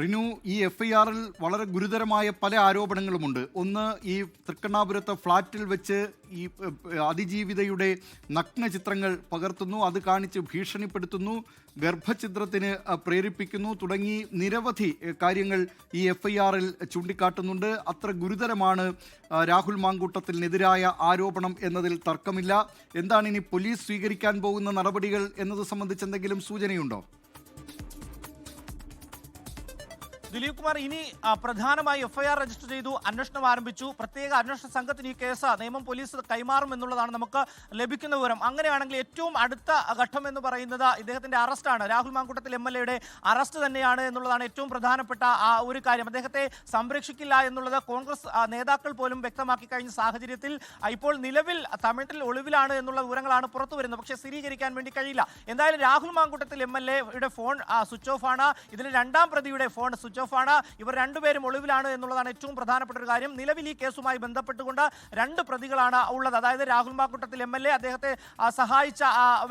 റിനു ഈ F I ആറിൽ വളരെ ഗുരുതരമായ പല ആരോപണങ്ങളുമുണ്ട്. ഒന്ന് ഈ തൃക്കണ്ണാപുരത്തെ ഫ്ളാറ്റിൽ വെച്ച് ഈ അതിജീവിതയുടെ നഗ്ന ചിത്രങ്ങൾ പകർത്തുന്നു. അത് കാണിച്ച് ഭീഷണിപ്പെടുത്തുന്നു. ഗർഭഛിദ്രത്തിന് പ്രേരിപ്പിക്കുന്നു. തുടങ്ങി നിരവധി കാര്യങ്ങൾ ഈ എഫ് ഐ ആറിൽ ചൂണ്ടിക്കാട്ടുന്നുണ്ട്. അത്ര ഗുരുതരമാണ് രാഹുൽ മാങ്കൂട്ടത്തിനെതിരായ ആരോപണം എന്നതിൽ തർക്കമില്ല. എന്താണ് ഇനി പോലീസ് സ്വീകരിക്കാൻ പോകുന്ന നടപടികൾ എന്നത് സംബന്ധിച്ച് എന്തെങ്കിലും സൂചനയുണ്ടോ? ദിലീപ് കുമാർ ഇനി പ്രധാനമായി എഫ്ഐആർ രജിസ്റ്റർ ചെയ്തു അന്വേഷണം ആരംഭിച്ചു. പ്രത്യേക അന്വേഷണ സംഘത്തിന് ഈ കേസ് നിയമം പോലീസ് കൈമാറും എന്നുള്ളതാണ് നമുക്ക് ലഭിക്കുന്ന വിവരം. അങ്ങനെയാണെങ്കിൽ ഏറ്റവും അടുത്ത ഘട്ടം എന്ന് പറയുന്നത് ഇദ്ദേഹത്തിന്റെ അറസ്റ്റാണ് രാഹുൽ മാങ്കുട്ടത്തിൽ എം എൽ എയുടെ അറസ്റ്റ് തന്നെയാണ് എന്നുള്ളതാണ് ഏറ്റവും പ്രധാനപ്പെട്ട ആ ഒരു കാര്യം. അദ്ദേഹത്തെ സംരക്ഷിക്കില്ല എന്നുള്ളത് കോൺഗ്രസ് നേതാക്കൾ പോലും വ്യക്തമാക്കി കഴിഞ്ഞ സാഹചര്യത്തിൽ ഇപ്പോൾ നിലവിൽ തമിഴ്നാട്ടിൽ ഒളിവിലാണ് എന്നുള്ള വിവരങ്ങളാണ് പുറത്തു വരുന്നത്. പക്ഷേ സ്ഥിരീകരിക്കാൻ വേണ്ടി കഴിയില്ല. എന്തായാലും രാഹുൽ മാങ്കുട്ടത്തിൽ എം എൽ എയുടെ ഫോൺ സ്വിച്ച് ഓഫ് ആണ്. ഇതിൽ രണ്ടാം പ്രതിയുടെ ഫോൺ സ്വിച്ച് ഓഫ് ആണ് ഇവർ രണ്ടുപേരും ഒളിവിലാണ് എന്നുള്ളതാണ് ഏറ്റവും പ്രധാനപ്പെട്ട ഒരു കാര്യം. നിലവിൽ ഈ കേസുമായി ബന്ധപ്പെട്ടുകൊണ്ട് രണ്ട് പ്രതികളാണ് ഉള്ളത്. അതായത് Rahul Mamkootathil M L A അദ്ദേഹത്തെ സഹായിച്ച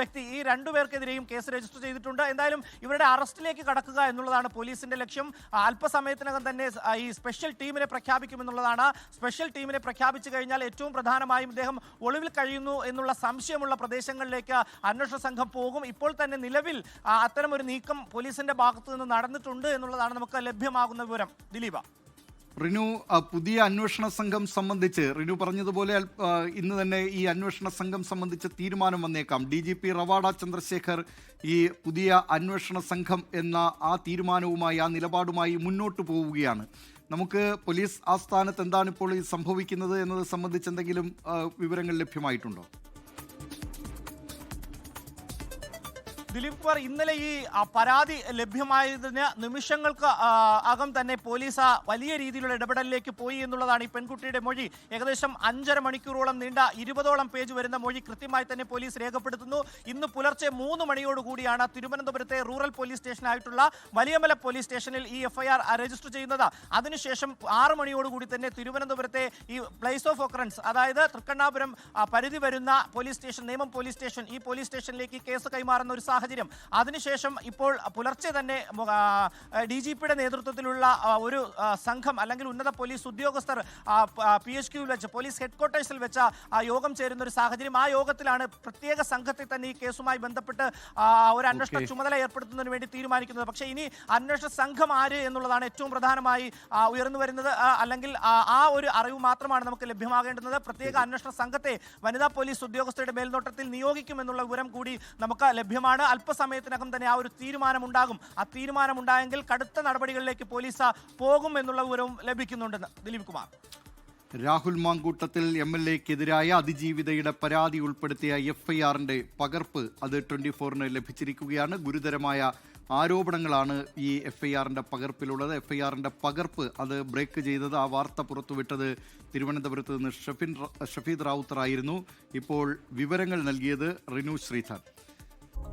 വ്യക്തി ഈ രണ്ടുപേർക്കെതിരെയും കേസ് രജിസ്റ്റർ ചെയ്തിട്ടുണ്ട്. എന്തായാലും ഇവരുടെ അറസ്റ്റിലേക്ക് കടക്കുക എന്നുള്ളതാണ് പോലീസിന്റെ ലക്ഷ്യം. അല്പസമയത്തിനകം തന്നെ ഈ സ്പെഷ്യൽ ടീമിനെ പ്രഖ്യാപിക്കുമെന്നുള്ളതാണ്. സ്പെഷ്യൽ ടീമിനെ പ്രഖ്യാപിച്ചു കഴിഞ്ഞാൽ ഏറ്റവും പ്രധാനമായും ഇദ്ദേഹം ഒളിവിൽ കഴിയുന്നു എന്നുള്ള സംശയമുള്ള പ്രദേശങ്ങളിലേക്ക് അന്വേഷണ സംഘം പോകും. ഇപ്പോൾ തന്നെ നിലവിൽ അത്തരം ഒരു നീക്കം പോലീസിന്റെ ഭാഗത്തു നിന്ന് നടന്നിട്ടുണ്ട് എന്നുള്ളതാണ് നമുക്ക് ലഭ്യമാകുന്ന വിവരം ദിലീപ. റിനു പുതിയ അന്വേഷണ സംഘം സംബന്ധിച്ച് റിനു പറഞ്ഞതുപോലെ ഇന്ന് തന്നെ ഈ അന്വേഷണ സംഘം സംബന്ധിച്ച് തീരുമാനം വന്നേക്കാം. D G P Ravada Chandrasekhar ഈ പുതിയ അന്വേഷണ സംഘം എന്ന ആ തീരുമാനവുമായി ആ നിലപാടുമായി മുന്നോട്ട് പോവുകയാണ്. നമുക്ക് പോലീസ് ആസ്ഥാനത്ത് എന്താണ് ഇപ്പോൾ സംഭവിക്കുന്നത് എന്നത് സംബന്ധിച്ച് എന്തെങ്കിലും വിവരങ്ങൾ ലഭ്യമായിട്ടുണ്ടോ? ദിലീപ് കുമാർ ഇന്നലെ ഈ പരാതി ലഭ്യമായതിന് നിമിഷങ്ങൾക്ക് അകം തന്നെ പോലീസ് വലിയ രീതിയിലുള്ള ഇടപെടലിലേക്ക് പോയി എന്നുള്ളതാണ് ഈ പെൺകുട്ടിയുടെ മൊഴി. ഏകദേശം അഞ്ചര മണിക്കൂറോളം നീണ്ട ഇരുപതോളം പേജ് വരുന്ന മൊഴി കൃത്യമായി തന്നെ പോലീസ് രേഖപ്പെടുത്തുന്നു. ഇന്ന് പുലർച്ചെ മൂന്ന് മണിയോടുകൂടിയാണ് തിരുവനന്തപുരത്തെ റൂറൽ പോലീസ് സ്റ്റേഷനായിട്ടുള്ള വലിയമല പോലീസ് സ്റ്റേഷനിൽ ഈ എഫ്ഐആർ രജിസ്റ്റർ ചെയ്യുന്നത്. അതിനുശേഷം ആറ് മണിയോടുകൂടി തന്നെ തിരുവനന്തപുരത്തെ ഈ പ്ലേസ് ഓഫ് ഒക്കറൻസ് അതായത് തൃക്കണ്ണാപുരം പരിധി വരുന്ന പോലീസ് സ്റ്റേഷൻ നിയമം പോലീസ് സ്റ്റേഷൻ ഈ പോലീസ് സ്റ്റേഷനിലേക്ക് കേസ് കൈമാറുന്ന ഒരു സാഹചര്യം അതിനുശേഷം ഇപ്പോൾ പുലർച്ചെ തന്നെ ഡി ജി പിയുടെ നേതൃത്വത്തിലുള്ള ഒരു സംഘം അല്ലെങ്കിൽ ഉന്നത പോലീസ് ഉദ്യോഗസ്ഥർ പി എച്ച് ക്യൂവിൽ വെച്ച് പോലീസ് ഹെഡ്ക്വാർട്ടേഴ്സിൽ വെച്ച യോഗം ചേരുന്ന ഒരു സാഹചര്യം ആ യോഗത്തിലാണ് പ്രത്യേക സംഘത്തിൽ തന്നെ ഈ കേസുമായി ബന്ധപ്പെട്ട് ഒരു അന്വേഷണ ചുമതല ഏർപ്പെടുത്തുന്നതിന് വേണ്ടി തീരുമാനിക്കുന്നത്. പക്ഷേ ഇനി അന്വേഷണ സംഘം ആര് എന്നുള്ളതാണ് ഏറ്റവും പ്രധാനമായി ഉയർന്നു വരുന്നത്. അല്ലെങ്കിൽ ആ, ആ ഒരു അറിവ് മാത്രമാണ് നമുക്ക് ലഭ്യമാകേണ്ടുന്നത് പ്രത്യേക അന്വേഷണ സംഘത്തെ വനിതാ പോലീസ് ഉദ്യോഗസ്ഥരുടെ മേൽനോട്ടത്തിൽ നിയോഗിക്കും എന്നുള്ള വിവരം കൂടി നമുക്ക് ലഭ്യമാണ്. അല്പസമയത്തിനകം തന്നെ ആ ഒരു തീരുമാനമുണ്ടാകും. ആ തീരുമാനമുണ്ടായെങ്കിൽ കടുത്ത നടപടികളിലേക്ക് പോലീസ് പോകും എന്നുള്ള വിവരവും ലഭിക്കുന്നുണ്ടെന്ന് ദിലീപ് കുമാർ. രാഹുൽ മാങ്കൂട്ടത്തിൽ എം എൽ എക്കെതിരായ അതിജീവിതയുടെ പരാതി ഉൾപ്പെടുത്തിയ എഫ് ഐ ആറിന്റെ പകർപ്പ് അത് ട്വന്റി ഫോറിന് ലഭിച്ചിരിക്കുകയാണ്. ഗുരുതരമായ ആരോപണങ്ങളാണ് ഈ എഫ് ഐ ആറിന്റെ പകർപ്പിലുള്ളത്. എഫ് ഐ ആറിന്റെ പകർപ്പ് അത് ബ്രേക്ക് ചെയ്തത് ആ വാർത്ത പുറത്തുവിട്ടത് തിരുവനന്തപുരത്ത് നിന്ന് ഷഫിൻ ഷഫീദ് റാവുത്തറായിരുന്നു. ഇപ്പോൾ വിവരങ്ങൾ നൽകിയത് റിനു ശ്രീധർ